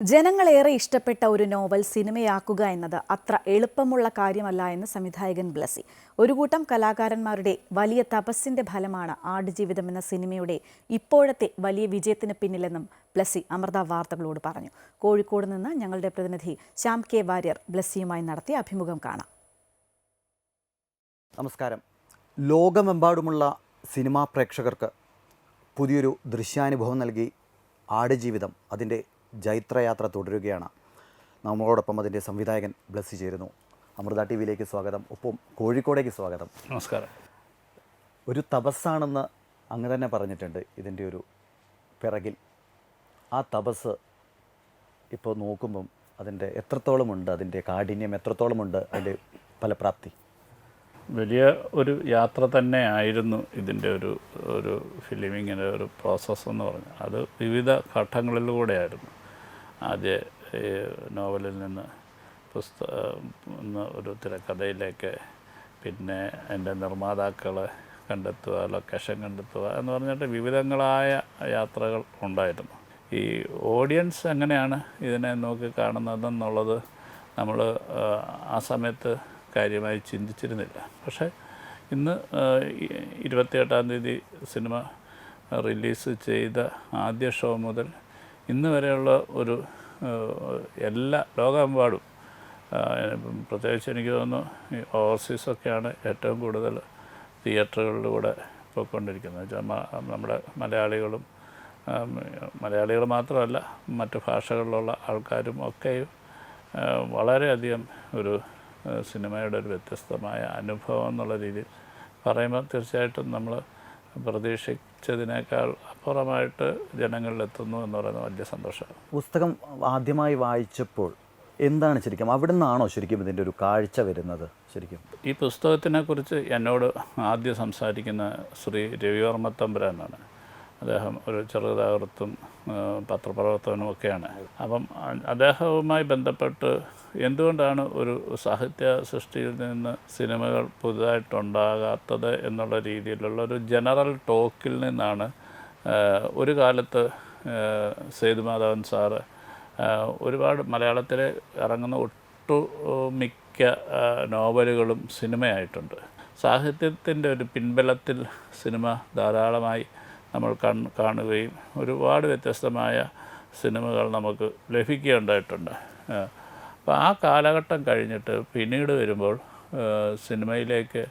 ജനങ്ങളേറെ ഇഷ്ടപ്പെട്ട ഒരു നോവൽ സിനിമയാക്കുക എന്നത് അത്ര എളുപ്പമുള്ള കാര്യമല്ല എന്ന് സംവിധായകൻ ബ്ലസി. ഒരു കൂട്ടം കലാകാരന്മാരുടെ വലിയ തപസ്സിന്റെ ഫലമാണ് ആടുജീവിതം എന്ന സിനിമയുടെ ഇപ്പോഴത്തെ വലിയ വിജയത്തിന് പിന്നിലെന്നും ബ്ലസി അമൃത വാർത്തകളോട് പറഞ്ഞു. കോഴിക്കോട് നിന്ന് ഞങ്ങളുടെ പ്രതിനിധി ശ്യാം കെ വാര്യർ ബ്ലസിയുമായി നടത്തിയ അഭിമുഖം കാണാം. നമസ്കാരം. ലോകമെമ്പാടുമുള്ള സിനിമാ പ്രേക്ഷകർക്ക് പുതിയൊരു ദൃശ്യാനുഭവം നൽകി ആടുജീവിതം അതിന്റെ ജൈത്രയാത്ര തുടരുകയാണ്. നമ്മളോടൊപ്പം അതിന്റെ സംവിധായകൻ ബ്ലസ് ചേരുന്നു. അമൃത ടി വിയിലേക്ക് സ്വാഗതം. ഒപ്പം കോഴിക്കോടേക്ക് സ്വാഗതം. നമസ്കാരം. ഒരു തപസ്സാണെന്ന് അങ്ങ് തന്നെ പറഞ്ഞിട്ടുണ്ട് ഇതിന്റെ ഒരു പിറകിൽ. ആ തപസ് ഇപ്പോൾ നോക്കുമ്പം അതിന്റെ എത്രത്തോളമുണ്ട്? അതിന്റെ കാഠിന്യം എത്രത്തോളമുണ്ട്? അതിന്റെ ഫലപ്രാപ്തി? വലിയ ഒരു യാത്ര തന്നെ ആയിരുന്നു ഇതിന്റെ ഒരു ഒരു ഫിലിമിങ്ങിന്റെ ഒരു പ്രോസസ്സ് എന്ന് പറഞ്ഞാൽ. അത് വിവിധ ഘട്ടങ്ങളിലൂടെയായിരുന്നു ആദ്യ നോവലിൽ നിന്ന് പുസ്തക ഒരു തിരക്കഥയിലേക്ക് പിന്നെ എന്റെ നിർമ്മാതാക്കളെ കണ്ടെത്തുക ലൊക്കേഷൻ കണ്ടെത്തുക എന്ന് പറഞ്ഞിട്ട് വിവിധങ്ങളായ യാത്രകൾ ഉണ്ടായിരുന്നു. ഈ ഓഡിയൻസ് എങ്ങനെയാണ് ഇതിനെ നോക്കി കാണുന്നതെന്നുള്ളത് നമ്മൾ ആ സമയത്ത് കാര്യമായി ചിന്തിച്ചിരുന്നില്ല. പക്ഷേ ഇന്ന് ഇരുപത്തിയെട്ടാം തീയതി സിനിമ റിലീസ് ചെയ്ത ആദ്യ ഷോ മുതൽ ഇന്ന് വരെയുള്ള ഒരു എല്ലാ ലോകമെമ്പാടും പ്രത്യേകിച്ച് എനിക്ക് തോന്നുന്നു ഓവർസീസൊക്കെയാണ് ഏറ്റവും കൂടുതൽ തിയേറ്ററുകളിലൂടെ പോയിക്കൊണ്ടിരിക്കുന്നത്. വെച്ചാൽ നമ്മുടെ മലയാളികളും മലയാളികൾ മാത്രമല്ല മറ്റ് ഭാഷകളിലുള്ള ആൾക്കാരും ഒക്കെയും വളരെയധികം ഒരു സിനിമയുടെ ഒരു വ്യത്യസ്തമായ അനുഭവം എന്നുള്ള രീതിയിൽ പറയുമ്പോൾ തീർച്ചയായിട്ടും നമ്മൾ പ്രതീക്ഷിച്ചതിനേക്കാൾ അപ്പുറമായിട്ട് ജനങ്ങളിലെത്തുന്നു എന്ന് പറയുന്നത് വലിയ സന്തോഷമാണ്. പുസ്തകം ആദ്യമായി വായിച്ചപ്പോൾ എന്താണ് ശരിക്കും? അവിടെ നിന്നാണോ ശരിക്കും ഇതിന്റെ ഒരു കാഴ്ച വരുന്നത് ശരിക്കും? ഈ പുസ്തകത്തിനെക്കുറിച്ച് എന്നോട് ആദ്യം സംസാരിക്കുന്ന ശ്രീ രവിവർമ്മ തമ്പുരാനാണ് അദ്ദേഹം ഒരു ചെറുതാകൃത്തും പത്രപ്രവർത്തകനും ഒക്കെയാണ് അപ്പം അദ്ദേഹവുമായി ബന്ധപ്പെട്ട് എന്തുകൊണ്ടാണ് ഒരു സാഹിത്യ സൃഷ്ടിയിൽ നിന്ന് സിനിമകൾ പുതുതായിട്ടുണ്ടാകാത്തത് എന്നുള്ള രീതിയിലുള്ള ഒരു ജനറൽ ടോക്കിൽ നിന്നാണ് ഒരു കാലത്ത് സേതുമാധവൻ സാറ് ഒരുപാട് മലയാളത്തിൽ ഇറങ്ങുന്ന ഒട്ടു മിക്ക നോവലുകളും സിനിമയായിട്ടുണ്ട്. സാഹിത്യത്തിന്റെ ഒരു പിൻബലത്തിൽ സിനിമ ധാരാളമായി നമ്മൾ കാണുകയും ഒരുപാട് വ്യത്യസ്തമായ സിനിമകൾ നമുക്ക് ലഭിക്കുകയുണ്ടായിട്ടുണ്ട്. അപ്പോൾ ആ കാലഘട്ടം കഴിഞ്ഞിട്ട് പിന്നീട് വരുമ്പോൾ സിനിമയിലേക്ക്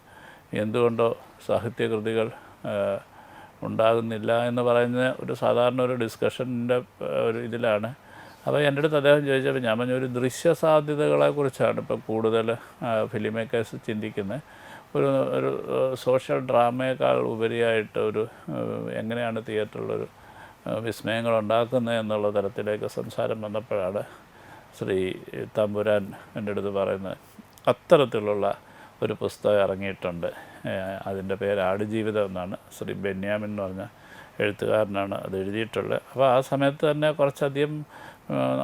എന്തുകൊണ്ടോ സാഹിത്യകൃതികൾ ഉണ്ടാകുന്നില്ല എന്ന് പറയുന്ന ഒരു സാധാരണ ഒരു ഡിസ്കഷന്റെ ഒരു ഇതിലാണ്. അപ്പോൾ എന്റെ അടുത്ത് അദ്ദേഹം ചോദിച്ചപ്പോൾ ഞാൻ പറഞ്ഞ ഒരു ദൃശ്യ സാധ്യതകളെക്കുറിച്ചാണ് ഇപ്പോൾ കൂടുതൽ ഫിലിം മേക്കേഴ്സ് ചിന്തിക്കുന്നത്. ഒരു ഒരു സോഷ്യൽ ഡ്രാമയേക്കാൾ ഉപരിയായിട്ട് ഒരു എങ്ങനെയാണ് തിയേറ്ററിലൊരു വിസ്മയങ്ങൾ ഉണ്ടാക്കുന്നത് എന്നുള്ള തരത്തിലേക്ക് സംസാരം വന്നപ്പോഴാണ് ശ്രീ തമ്പുരാൻ എന്റെ അടുത്ത് പറയുന്നത്. അത്തരത്തിലുള്ള ഒരു പുസ്തകം ഇറങ്ങിയിട്ടുണ്ട്. അതിന്റെ പേര് ആടുജീവിതം എന്നാണ്. ശ്രീ ബെന്യാമിൻ എന്ന് പറഞ്ഞ എഴുത്തുകാരനാണ് അത് എഴുതിയിട്ടുള്ളത്. അപ്പോൾ ആ സമയത്ത് തന്നെ കുറച്ചധികം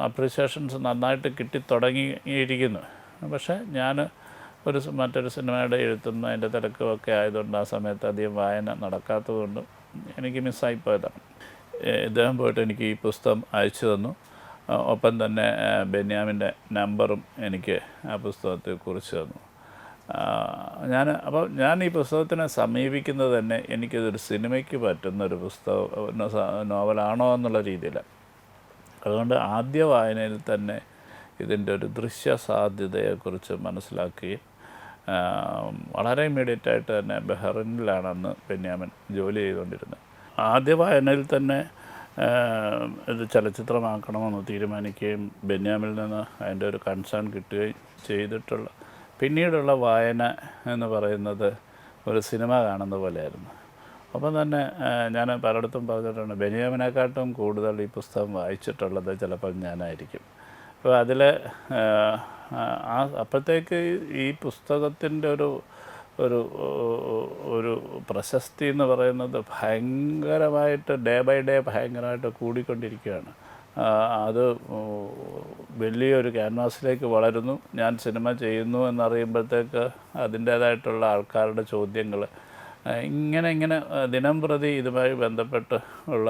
അപ്രിസിയേഷൻസ് നന്നായിട്ട് കിട്ടി തുടങ്ങിയിരിക്കുന്നു. പക്ഷേ ഞാൻ ഒരു മറ്റൊരു സിനിമയുടെ എഴുത്തുന്ന അതിന്റെ തിരക്കും ഒക്കെ ആയതുകൊണ്ട് ആ സമയത്ത് അധികം വായന നടക്കാത്തതുകൊണ്ടും എനിക്ക് മിസ്സായിപ്പോയതാണ് ഇദ്ദേഹം പോയിട്ട് എനിക്ക് ഈ പുസ്തകം അയച്ചു തന്നു. ഒപ്പം തന്നെ ബെന്യാമിന്റെ നമ്പറും എനിക്ക് ആ പുസ്തകത്തെ കുറിച്ച് തന്നു. ഞാൻ അപ്പോൾ ഞാൻ ഈ പുസ്തകത്തിനെ സമീപിക്കുന്നത് തന്നെ എനിക്കിതൊരു സിനിമയ്ക്ക് പറ്റുന്ന ഒരു പുസ്തകം നോവലാണോ എന്നുള്ള രീതിയിൽ അതുകൊണ്ട് ആദ്യ വായനയിൽ തന്നെ ഇതിന്റെ ഒരു ദൃശ്യ സാധ്യതയെക്കുറിച്ച് മനസ്സിലാക്കുകയും വളരെ ഇമ്മീഡിയറ്റ് ആയിട്ട് തന്നെ ബഹ്റിനിലാണ് ബെന്യാമിൻ ജോലി ചെയ്തുകൊണ്ടിരുന്നത്. ആദ്യ വായനയിൽ തന്നെ ഇത് ചലച്ചിത്രമാക്കണമെന്ന് തീരുമാനിക്കുകയും ബെന്യാമിൽ നിന്ന് അതിന്റെ ഒരു കൺസേൺ കിട്ടുകയും ചെയ്തിട്ടുള്ള പിന്നീടുള്ള വായന എന്ന് പറയുന്നത് ഒരു സിനിമ കാണുന്ന പോലെയായിരുന്നു. അപ്പം തന്നെ ഞാൻ പലയിടത്തും പറഞ്ഞിട്ടുണ്ട് ബെന്യാമിനെക്കാട്ടും കൂടുതൽ ഈ പുസ്തകം വായിച്ചിട്ടുള്ളത് ചിലപ്പോൾ ഞാനായിരിക്കും. അപ്പോൾ അതിൽ ആ അപ്പോഴത്തേക്ക് ഈ പുസ്തകത്തിന്റെ ഒരു ഒരു ഒരു പ്രശസ്തി എന്ന് പറയുന്നത് ഭയങ്കരമായിട്ട് ഡേ ബൈ ഡേ ഭയങ്കരമായിട്ട് കൂടിക്കൊണ്ടിരിക്കുകയാണ്. അത് വലിയൊരു ക്യാൻവാസിലേക്ക് വളരുന്നു. ഞാൻ സിനിമ ചെയ്യുന്നു എന്നറിയുമ്പോഴത്തേക്ക് അതിന്റേതായിട്ടുള്ള ആൾക്കാരുടെ ചോദ്യങ്ങൾ ഇങ്ങനെ ഇങ്ങനെ ദിനം പ്രതി ഇതുമായി ബന്ധപ്പെട്ട് ഉള്ള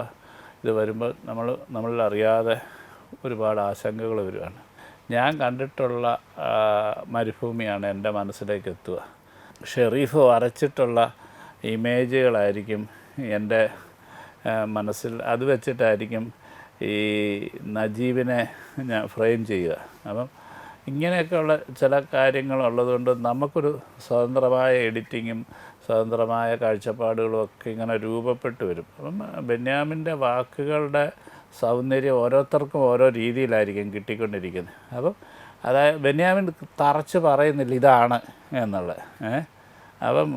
ഇത് വരുമ്പോൾ നമ്മൾ നമ്മളിൽ അറിയാതെ ഒരുപാട് ആശങ്കകൾ വരുവാണ്. ഞാൻ കണ്ടിട്ടുള്ള മരുഭൂമിയാണ് എന്റെ മനസ്സിലേക്ക് എത്തുക. ഷെറീഫ് വരച്ചിട്ടുള്ള ഇമേജുകളായിരിക്കും എന്റെ മനസ്സിൽ. അത് വെച്ചിട്ടായിരിക്കും ഈ നജീബിനെ ഞാൻ ഫ്രെയിം ചെയ്യുക. അപ്പം ഇങ്ങനെയൊക്കെയുള്ള ചില കാര്യങ്ങൾ ഉള്ളതുകൊണ്ട് നമുക്കൊരു സ്വതന്ത്രമായ എഡിറ്റിങ്ങും സ്വതന്ത്രമായ കാഴ്ചപ്പാടുകളും ഒക്കെ ഇങ്ങനെ രൂപപ്പെട്ടു വരും. അപ്പം ബെന്യാമിന്റെ വാക്കുകളുടെ സൗന്ദര്യം ഓരോരുത്തർക്കും ഓരോ രീതിയിലായിരിക്കും കിട്ടിക്കൊണ്ടിരിക്കുന്നത്. അപ്പം അതായത് ബെന്യാമിൻ തറച്ച് പറയുന്നില്ല ഇതാണ് എന്നുള്ളത്. അപ്പം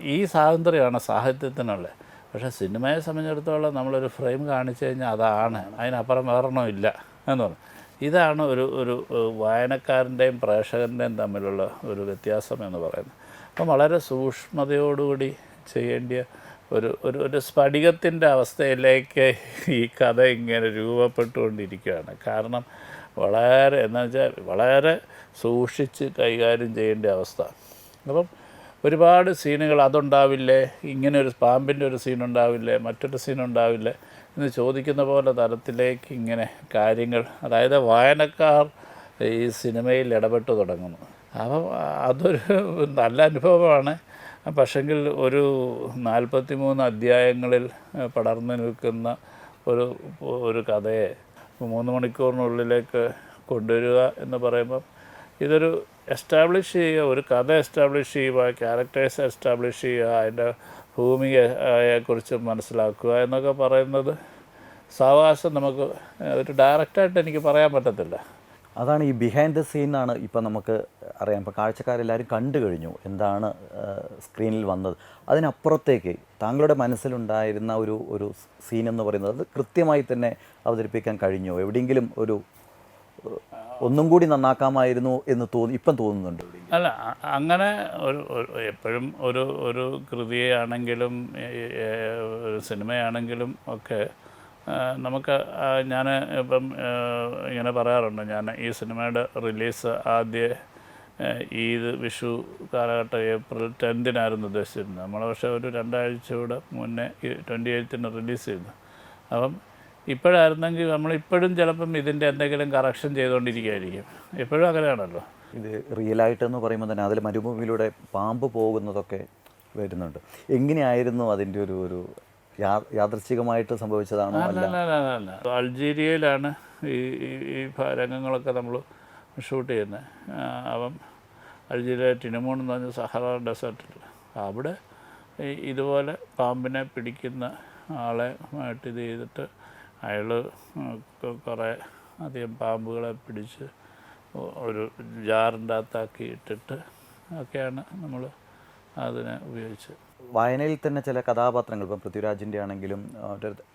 ഈ സ്വാതന്ത്ര്യമാണ് സാഹിത്യത്തിനുള്ളത്. പക്ഷേ സിനിമയെ സംബന്ധിച്ചിടത്തോളം നമ്മളൊരു ഫ്രെയിം കാണിച്ചു കഴിഞ്ഞാൽ അതാണ്. അതിനപ്പുറം വേറൊന്നും ഇല്ല എന്ന് പറഞ്ഞു. ഇതാണ് ഒരു ഒരു വായനക്കാരന്റെയും പ്രേക്ഷകന്റെയും തമ്മിലുള്ള ഒരു വ്യത്യാസം എന്ന് പറയുന്നത്. അപ്പം വളരെ സൂക്ഷ്മതയോടുകൂടി ചെയ്യേണ്ടിയ ഒരു ഒരു ഒരു സ്ഫടികത്തിന്റെ അവസ്ഥയിലേക്ക് ഈ കഥ ഇങ്ങനെ രൂപപ്പെട്ടുകൊണ്ടിരിക്കുകയാണ്. കാരണം വളരെ എന്ന് വെച്ചാൽ വളരെ സൂക്ഷിച്ച് കൈകാര്യം ചെയ്യേണ്ട അവസ്ഥ. അപ്പം ഒരുപാട് സീനുകൾ അതുണ്ടാവില്ലേ? ഇങ്ങനെ ഒരു പാമ്പിന്റെ ഒരു സീൻ ഉണ്ടാവില്ലേ മറ്റൊരു സീൻ ഉണ്ടാവില്ലേ എന്ന് ചോദിക്കുന്ന പോലെ തരത്തിലേക്ക് ഇങ്ങനെ കാര്യങ്ങൾ അതായത് വായനക്കാർ ഈ സിനിമയിൽ ഇടപെട്ട് തുടങ്ങുന്നു. അപ്പം അതൊരു നല്ല അനുഭവമാണ്. പക്ഷെങ്കിൽ ഒരു നാൽപ്പത്തി മൂന്ന് അധ്യായങ്ങളിൽ പടർന്നു നിൽക്കുന്ന ഒരു ഒരു കഥയെ മൂന്ന് മണിക്കൂറിനുള്ളിലേക്ക് കൊണ്ടുവരിക എന്ന് പറയുമ്പം ഇതൊരു എസ്റ്റാബ്ലിഷ് ചെയ്യുക ഒരു കഥ എസ്റ്റാബ്ലിഷ് ചെയ്യുക ക്യാരക്ടേഴ്സ് എസ്റ്റാബ്ലിഷ് ചെയ്യുക അതിന്റെ ഭൂമിയെക്കുറിച്ച് മനസ്സിലാക്കുക എന്നൊക്കെ പറയുന്നത് സാവകാശം നമുക്ക് ഒരു ഡയറക്റ്റായിട്ട് എനിക്ക് പറയാൻ പറ്റത്തില്ല. അതാണ് ഈ ബിഹൈൻഡ് ദ സീൻ ആണ് ഇപ്പം നമുക്ക് അറിയാം. ഇപ്പം കാഴ്ചക്കാരെല്ലാവരും കണ്ടു കഴിഞ്ഞു എന്താണ് സ്ക്രീനിൽ വന്നത്. അതിനപ്പുറത്തേക്ക് താങ്കളുടെ മനസ്സിലുണ്ടായിരുന്ന ഒരു ഒരു സീൻ എന്ന് പറയുന്നത് അത് കൃത്യമായി തന്നെ അവതരിപ്പിക്കാൻ കഴിഞ്ഞു. എവിടെയെങ്കിലും ഒരു ഒന്നും കൂടി നന്നാക്കാമായിരുന്നു എന്ന് തോന്നി ഇപ്പം തോന്നുന്നുണ്ട് അല്ല അങ്ങനെ ഒരു എപ്പോഴും ഒരു ഒരു കൃതിയാണെങ്കിലും സിനിമയാണെങ്കിലും ഒക്കെ നമുക്ക് ഞാൻ ഇപ്പം ഇങ്ങനെ പറയാറുണ്ട്. ഞാൻ ഈ സിനിമയുടെ റിലീസ് ആദ്യ ഈദ് വിഷു കാലഘട്ടം ഏപ്രിൽ ടെൻത്തിനായിരുന്നു ഉദ്ദേശിച്ചിരുന്നത്. നമ്മൾ പക്ഷേ ഒരു രണ്ടാഴ്ചയുടെ മുന്നേ ട്വന്റി എയ്ത്തിന് റിലീസ് ചെയ്തു. അപ്പം ഇപ്പോഴായിരുന്നെങ്കിൽ നമ്മളിപ്പോഴും ചിലപ്പം ഇതിന്റെ എന്തെങ്കിലും കറക്ഷൻ ചെയ്തുകൊണ്ടിരിക്കുകയായിരിക്കും എപ്പോഴും അങ്ങനെയാണല്ലോ. ഇത് റിയലായിട്ടെന്ന് പറയുമ്പോൾ തന്നെ അതിൽ മരുഭൂമിയിലൂടെ പാമ്പ് പോകുന്നതൊക്കെ വരുന്നുണ്ട്. എങ്ങനെയായിരുന്നു അതിന്റെ ഒരു ഒരു യാ- സംഭവിച്ചതാണ് അല്ല അല്ല? അൾജീരിയയിലാണ് ഈ ഈ- രംഗങ്ങളൊക്കെ നമ്മൾ ഷൂട്ട് ചെയ്യുന്നത് അപ്പം അൾജീരിയ ടിനമോൺ എന്ന് പറഞ്ഞ സഹറ ഡെസേർട്ടിൽ അവിടെ ഇതുപോലെ പാമ്പിനെ പിടിക്കുന്ന ആളെ ആയിട്ട് ഇത് ചെയ്തിട്ട് അയാൾ കുറേ അധികം പാമ്പുകളെ പിടിച്ച് ഒരു ജാറിന്റെ അകത്താക്കി ഇട്ടിട്ട് ഒക്കെയാണ് നമ്മൾ അതിനെ ഉപയോഗിച്ചത്. വായനയിൽ തന്നെ ചില കഥാപാത്രങ്ങൾ ഇപ്പം പൃഥ്വിരാജിന്റെ ആണെങ്കിലും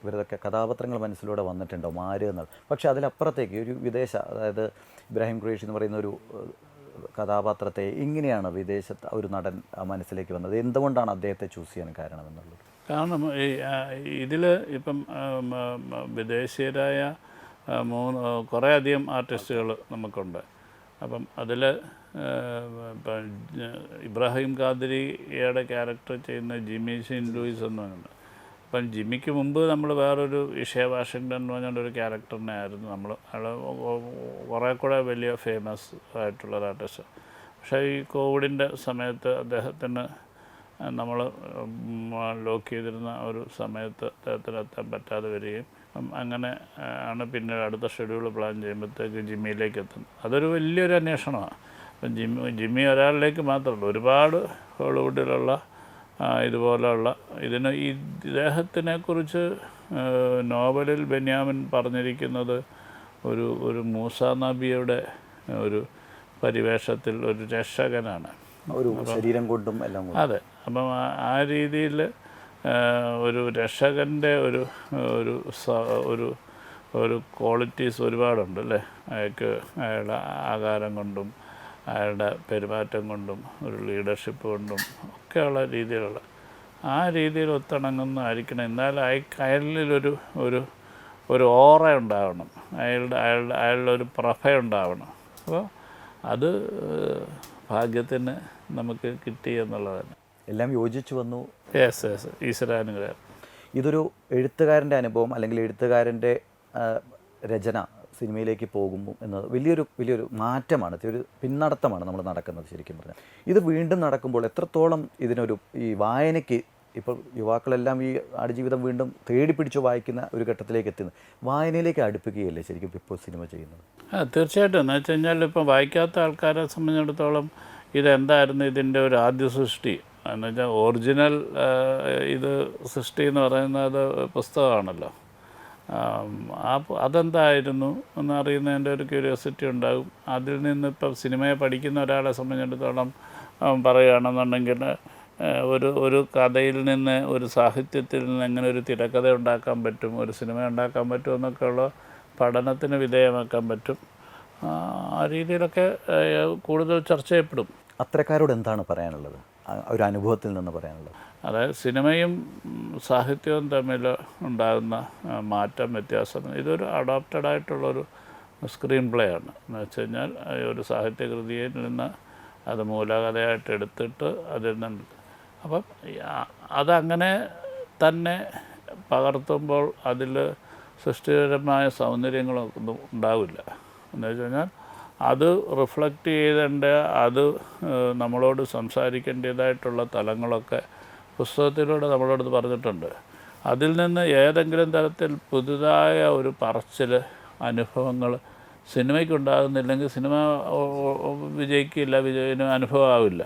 ഇവരതൊക്കെ കഥാപാത്രങ്ങൾ മനസ്സിലൂടെ വന്നിട്ടുണ്ടാവും ആര് എന്നുള്ള. പക്ഷേ അതിലപ്പുറത്തേക്ക് ഒരു വിദേശ അതായത് ഇബ്രാഹിം ഖുറേഷി എന്ന് പറയുന്ന ഒരു കഥാപാത്രത്തെ ഇങ്ങനെയാണ് വിദേശത്ത് ഒരു നടൻ മനസ്സിലേക്ക് വന്നത്? എന്തുകൊണ്ടാണ് അദ്ദേഹത്തെ ചൂസ് ചെയ്യാൻ കാരണം എന്നുള്ളത്? കാരണം ഇതിൽ ഇപ്പം വിദേശീയരായ മൂന്ന് കുറേ അധികം ആർട്ടിസ്റ്റുകൾ നമുക്കുണ്ട്. അപ്പം അതിൽ ഇബ്രാഹിം ഖാദിരിയുടെ ക്യാരക്ടർ ചെയ്യുന്ന ജിമ്മി സിൻ ലൂയിസ് എന്ന് പറയുന്നത് അപ്പം ജിമ്മിക്ക് മുമ്പ് നമ്മൾ വേറൊരു ഇഷയ വാഷിങ്ടൺ എന്ന് പറഞ്ഞൊരു ക്യാരക്ടറിനെ ആയിരുന്നു നമ്മൾ. അയാൾ കുറേ കൂടെ വലിയ ഫേമസ് ആയിട്ടുള്ള ഒരു ആർട്ടിസ്റ്റ് പക്ഷേ ഈ കോവിഡിന്റെ സമയത്ത് അദ്ദേഹത്തിന് നമ്മൾ ലോക്ക് ചെയ്തിരുന്ന ഒരു സമയത്ത് അദ്ദേഹത്തിന് എത്താൻ പറ്റാതെ വരികയും അങ്ങനെ ആണ് പിന്നെ അടുത്ത ഷെഡ്യൂൾ പ്ലാൻ ചെയ്യുമ്പോഴത്തേക്ക് ജിമ്മിയിലേക്ക് എത്തുന്നത്. അതൊരു വലിയൊരു അന്വേഷണമാണ്. അപ്പം ജിമ്മി ജിമ്മി ഒരാളിലേക്ക് മാത്രമല്ല ഒരുപാട് ഹോളിവുഡിലുള്ള ഇതുപോലെയുള്ള ഇതിന് ഈ ഇദ്ദേഹത്തിനെ കുറിച്ച് നോവലിൽ ബെന്യാമിൻ പറഞ്ഞിരിക്കുന്നത് ഒരു ഒരു മൂസ നബിയുടെ ഒരു പരിവേഷത്തിൽ ഒരു രക്ഷകനാണ്. ഒരു ശരീരം കൊണ്ടും എല്ലാം അതെ. അപ്പം ആ- ആ രീതിയിൽ ഒരു രക്ഷകന്റെ ഒരു ഒരു സ- ഒരു ഒരു ക്വാളിറ്റീസ് ഒരുപാടുണ്ട് അല്ലേ? അയാൾക്ക് അയാളുടെ ആകാരം കൊണ്ടും അയാളുടെ പെരുമാറ്റം കൊണ്ടും ഒരു ലീഡർഷിപ്പ് കൊണ്ടും ഒക്കെയുള്ള രീതിയിലുള്ള ആ രീതിയിൽ ഒത്തിണങ്ങുന്നതായിരിക്കണം എന്നാൽ അയ അയാളിലൊരു ഒരു ഒരു ഓറ ഉണ്ടാവണം. അയാളുടെ അയാളുടെ അയാളുടെ ഒരു പ്രഭ ഉണ്ടാവണം. അപ്പോൾ അത് ഭാഗ്യത്തിന് നമുക്ക് കിട്ടി എന്നുള്ളതാണ് എല്ലാം യോജിച്ചു വന്നു. യെസ് യെസ് ഈശ്വരാനുഗ്രഹം. ഇതൊരു എഴുത്തുകാരന്റെ അനുഭവം അല്ലെങ്കിൽ എഴുത്തുകാരന്റെ രചന. സിനിമയിലേക്ക് പോകുമ്പോൾ എന്നത് വലിയൊരു വലിയൊരു മാറ്റമാണ് ഒരു പിന്നടത്തമാണ് നമ്മൾ നടക്കുന്നത് ശരിക്കും പറഞ്ഞാൽ. ഇത് വീണ്ടും നടക്കുമ്പോൾ എത്രത്തോളം ഇതിനൊരു ഈ വായനയ്ക്ക് ഇപ്പോൾ യുവാക്കളെല്ലാം ഈ ആടുജീവിതം വീണ്ടും തേടി പിടിച്ച് വായിക്കുന്ന ഒരു ഘട്ടത്തിലേക്ക് എത്തുന്നത് വായനയിലേക്ക് അടുപ്പിക്കുകയല്ലേ ശരിക്കും ഇപ്പോൾ സിനിമ ചെയ്യുന്നത്? ആ തീർച്ചയായിട്ടും. എന്ന് വെച്ച് കഴിഞ്ഞാൽ ഇപ്പോൾ വായിക്കാത്ത ആൾക്കാരെ സംബന്ധിച്ചിടത്തോളം ഇതെന്തായിരുന്നു ഇതിന്റെ ഒരു ആദ്യ സൃഷ്ടി? എന്ന് വെച്ചാൽ ഒറിജിനൽ ഇത് സൃഷ്ടി എന്ന് പറയുന്നത് പുസ്തകമാണല്ലോ. ആം, അതെന്തായിരുന്നു എന്ന് അറിയുന്നതിന്റെ ഒരു ക്യൂരിയോസിറ്റി ഉണ്ടാകും. അതിൽ നിന്ന് ഇപ്പം സിനിമയെ പഠിക്കുന്ന ഒരാളെ സംബന്ധിച്ചിടത്തോളം പറയുകയാണെന്നുണ്ടെങ്കിൽ ഒരു ഒരു കഥയിൽ നിന്ന് ഒരു സാഹിത്യത്തിൽ നിന്ന് എങ്ങനെ ഒരു തിരക്കഥ ഉണ്ടാക്കാൻ പറ്റും ഒരു സിനിമ ഉണ്ടാക്കാൻ പറ്റും എന്നൊക്കെയുള്ള പഠനത്തിന് വിധേയമാക്കാൻ പറ്റും. ആ രീതിയിലൊക്കെ കൂടുതൽ ചർച്ച ചെയ്യപ്പെടും. അത്തരക്കാരോട് എന്താണ് പറയാനുള്ളത്? ഒരു അനുഭവത്തിൽ നിന്ന് പറയാനുള്ളത്. അതായത് സിനിമയും സാഹിത്യവും തമ്മിൽ ഉണ്ടാകുന്ന മാറ്റം വ്യത്യാസം. ഇതൊരു അഡോപ്റ്റഡ് ആയിട്ടുള്ളൊരു സ്ക്രീൻ പ്ലേ ആണ്. എന്ന് വെച്ച് കഴിഞ്ഞാൽ ഒരു സാഹിത്യകൃതിയിൽ നിന്ന് അത് മൂലകഥയായിട്ട് എടുത്തിട്ട് അതിൽ നിന്ന് അപ്പം അതങ്ങനെ തന്നെ പകർത്തുമ്പോൾ അതിൽ സൃഷ്ടിപരമായ സൗന്ദര്യങ്ങളൊന്നും ഉണ്ടാവില്ല. എന്ന് വെച്ച് കഴിഞ്ഞാൽ അത് റിഫ്ലക്റ്റ് ചെയ്തേണ്ട അത് നമ്മളോട് സംസാരിക്കേണ്ടതായിട്ടുള്ള തലങ്ങളൊക്കെ പുസ്തകത്തിലൂടെ നമ്മളോട് പറഞ്ഞിട്ടുണ്ട്. അതിൽ നിന്ന് ഏതെങ്കിലും തരത്തിൽ പുതുതായ ഒരു പറച്ചിൽ അനുഭവങ്ങൾ സിനിമയ്ക്കുണ്ടാകുന്നില്ലെങ്കിൽ സിനിമ വിജയിക്കില്ല വിജയന് അനുഭവമാവില്ല.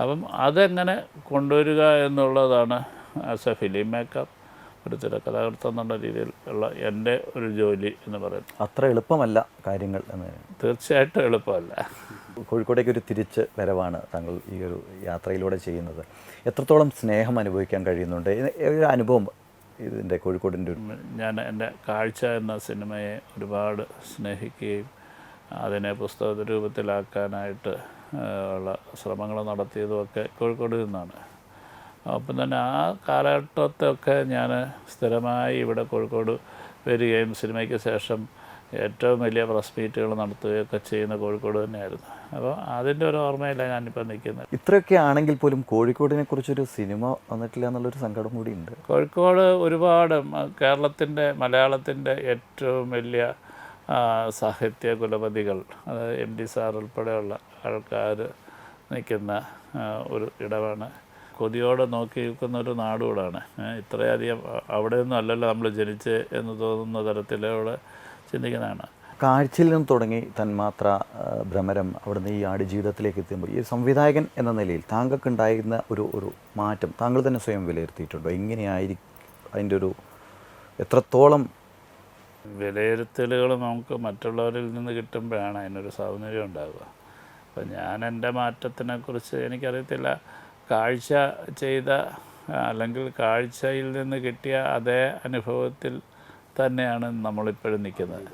അപ്പം അതെങ്ങനെ കൊണ്ടുവരിക എന്നുള്ളതാണ് ആസ് എ ഫിലിം മേക്കർ. ഒരു തിരക്കഥാകൃത്ത് എന്നുള്ള രീതിയിൽ ഉള്ള എന്റെ ഒരു ജോലി എന്ന് പറയുന്നത്. അത്ര എളുപ്പമല്ല കാര്യങ്ങൾ എന്ന് തീർച്ചയായിട്ടും എളുപ്പമല്ല. കോഴിക്കോടേക്ക് ഒരു തിരിച്ച് വരവാണ് താങ്കൾ ഈ ഒരു യാത്രയിലൂടെ ചെയ്യുന്നത്. എത്രത്തോളം സ്നേഹം അനുഭവിക്കാൻ കഴിയുന്നുണ്ട്? ഒരു അനുഭവം ഇതിന്റെ കോഴിക്കോടിന്റെ ഞാൻ എന്റെ കാഴ്ച എന്ന സിനിമയെ ഒരുപാട് സ്നേഹിക്കുകയും അതിനെ പുസ്തക രൂപത്തിലാക്കാനായിട്ട് ഉള്ള ശ്രമങ്ങൾ നടത്തിയതുമൊക്കെ കോഴിക്കോട് നിന്നാണ്. അപ്പം തന്നെ ആ കാലഘട്ടത്തൊക്കെ ഞാൻ സ്ഥിരമായി ഇവിടെ കോഴിക്കോട് വരികയും സിനിമയ്ക്ക് ശേഷം ഏറ്റവും വലിയ പ്രസ് മീറ്റുകൾ നടത്തുകയൊക്കെ ചെയ്യുന്ന കോഴിക്കോട് തന്നെയായിരുന്നു. അപ്പോൾ അതിന്റെ ഒരു ഓർമ്മയിലാണ് ഞാനിപ്പോൾ നിൽക്കുന്നത്. ഇത്രയൊക്കെ ആണെങ്കിൽ പോലും കോഴിക്കോടിനെ കുറിച്ചൊരു സിനിമ വന്നിട്ടില്ല എന്നുള്ളൊരു സങ്കടം കൂടി ഉണ്ട്. കോഴിക്കോട് ഒരുപാട് കേരളത്തിന്റെ മലയാളത്തിന്റെ ഏറ്റവും വലിയ സാഹിത്യ കുലപതികൾ അതായത് എം ഡി സാർ ഉൾപ്പെടെയുള്ള ആൾക്കാർ നിൽക്കുന്ന ഒരു ഇടമാണ് കൊതിയോടെ നോക്കി നിൽക്കുന്ന ഒരു നാടുകൂടാണ് ഇത്രയധികം അവിടെ അവിടെയൊന്നും അല്ലല്ലോ നമ്മൾ ജനിച്ച് എന്ന് തോന്നുന്ന തരത്തിലൂടെ ചിന്തിക്കുന്നതാണ്. കാഴ്ചയിൽ നിന്ന് തുടങ്ങി തന്മാത്ര ഭ്രമരം അവിടുന്ന് ഈ ആട് ജീവിതത്തിലേക്ക് എത്തുമ്പോൾ ഈ സംവിധായകൻ എന്ന നിലയിൽ താങ്കൾക്കുണ്ടായിരുന്ന ഒരു ഒരു മാറ്റം താങ്കൾ തന്നെ സ്വയം വിലയിരുത്തിയിട്ടുണ്ടോ? എങ്ങനെയായിരിക്കും അതിന്റെ ഒരു എത്രത്തോളം വിലയിരുത്തലുകൾ നമുക്ക് മറ്റുള്ളവരിൽ നിന്ന് കിട്ടുമ്പോഴാണ് അതിനൊരു സൗന്ദര്യം ഉണ്ടാവുക. അപ്പം ഞാൻ എന്റെ മാറ്റത്തിനെക്കുറിച്ച് എനിക്കറിയത്തില്ല. കാഴ്ച ചെയ്ത അല്ലെങ്കിൽ കാഴ്ചയിൽ നിന്ന് കിട്ടിയ അതേ അനുഭവത്തിൽ തന്നെയാണ് നമ്മളിപ്പോഴും നിൽക്കുന്നത്.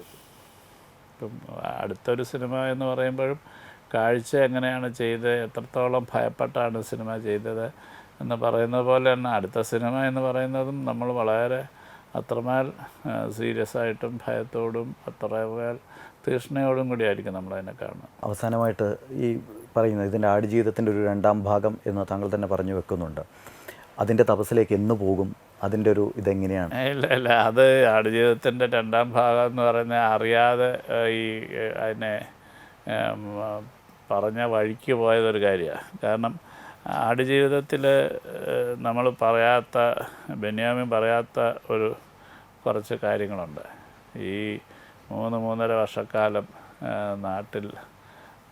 ഇപ്പം അടുത്തൊരു സിനിമ എന്ന് പറയുമ്പോഴും കാഴ്ച എങ്ങനെയാണ് ചെയ്തത് എത്രത്തോളം ഭയപ്പെട്ടാണ് സിനിമ ചെയ്തത് എന്ന് പറയുന്നത് പോലെ തന്നെ അടുത്ത സിനിമ എന്ന് പറയുന്നതും നമ്മൾ വളരെ അത്രമേൽ സീരിയസ് ആയിട്ടും ഭയത്തോടും അത്രമേൽ തീഷ്ണയോടും കൂടിയായിരിക്കും നമ്മളതിനെ കാണുന്നത്. അവസാനമായിട്ട് ഈ പറയുന്നത് ഇതിന്റെ ആടുജീവിതത്തിന്റെ ഒരു രണ്ടാം ഭാഗം എന്ന് താങ്കൾ തന്നെ പറഞ്ഞു വെക്കുന്നുണ്ട്. അതിന്റെ തപസ്സിലേക്ക് എന്ന് പോകും? അതിന്റെ ഒരു ഇതെങ്ങനെയാണ്? ഇല്ല ഇല്ല. അത് ആടുജീവിതത്തിന്റെ രണ്ടാം ഭാഗം എന്ന് പറയുന്നത് അറിയാതെ ഈ അതിനെ പറഞ്ഞ വഴിക്ക് പോയതൊരു കാര്യമാണ് കാരണം ആടുജീവിതത്തിൽ നമ്മൾ പറയാത്ത ബെന്യാമിൻ പറയാത്ത ഒരു കുറച്ച് കാര്യങ്ങളുണ്ട്. ഈ മൂന്ന് മൂന്നര വർഷക്കാലം നാട്ടിൽ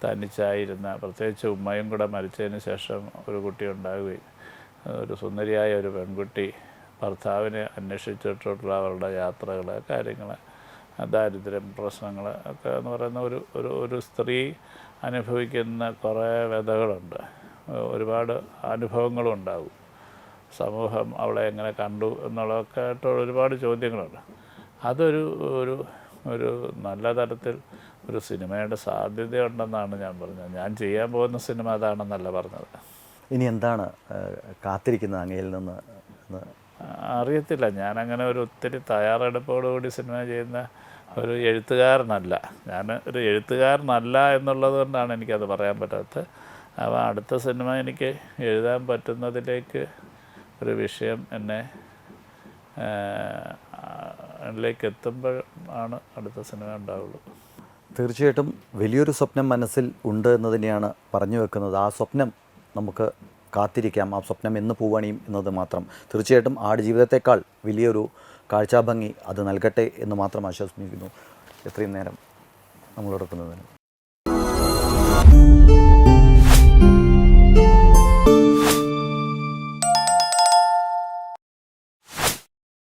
തനിച്ചായിരുന്ന പ്രത്യേകിച്ച് ഉമ്മയും കൂടെ മരിച്ചതിന് ശേഷം ഒരു കുട്ടി ഉണ്ടാവുകയും ഒരു സുന്ദരിയായ ഒരു പെൺകുട്ടി ഭർത്താവിനെ അന്വേഷിച്ചിട്ടുള്ള അവരുടെ യാത്രകൾ കാര്യങ്ങൾ ദാരിദ്ര്യം പ്രശ്നങ്ങൾ ഒക്കെ എന്ന് പറയുന്ന ഒരു ഒരു ഒരു സ്ത്രീ അനുഭവിക്കുന്ന കുറേ വ്യതകളുണ്ട്. ഒരുപാട് അനുഭവങ്ങളും ഉണ്ടാകും. സമൂഹം അവളെ എങ്ങനെ കണ്ടു എന്നുള്ളതൊക്കെ ആയിട്ടുള്ള ഒരുപാട് ചോദ്യങ്ങളുണ്ട്. അതൊരു ഒരു ഒരു നല്ല തരത്തിൽ ഒരു സിനിമയുടെ സാധ്യതയുണ്ടെന്നാണ് ഞാൻ പറഞ്ഞത്. ഞാൻ ചെയ്യാൻ പോകുന്ന സിനിമ അതാണെന്നല്ല പറഞ്ഞത്. ഇനി എന്താണ് കാത്തിരിക്കുന്നത് അങ്ങയിൽ നിന്ന് അറിയത്തില്ല. ഞാനങ്ങനെ ഒരു ഒത്തിരി തയ്യാറെടുപ്പോടുകൂടി സിനിമ ചെയ്യുന്ന ഒരു എഴുത്തുകാരനല്ല. ഞാൻ ഒരു എഴുത്തുകാരനല്ല എന്നുള്ളത് കൊണ്ടാണ് എനിക്കത് പറയാൻ പറ്റാത്തത്. അപ്പോൾ അടുത്ത സിനിമ എനിക്ക് എഴുതാൻ പറ്റുന്നതിലേക്ക് ഒരു വിഷയം എന്നെ ലേക്ക് എത്തുമ്പോൾ ആണ് അടുത്ത സിനിമ ഉണ്ടാവുള്ളൂ. തീർച്ചയായിട്ടും വലിയൊരു സ്വപ്നം മനസ്സിൽ ഉണ്ട് എന്ന് തന്നെയാണ് പറഞ്ഞു വെക്കുന്നത്. ആ സ്വപ്നം നമുക്ക് കാത്തിരിക്കാം. ആ സ്വപ്നം എന്ന് പൂവണിയും എന്നത് മാത്രം. തീർച്ചയായിട്ടും ആടുജീവിതത്തെക്കാൾ വലിയൊരു കാഴ്ചാഭംഗി അത് നൽകട്ടെ എന്ന് മാത്രം ആശ്വസിപ്പിക്കുന്നു. എത്രയും നേരം നമ്മളോടൊപ്പം നിന്നതിന്.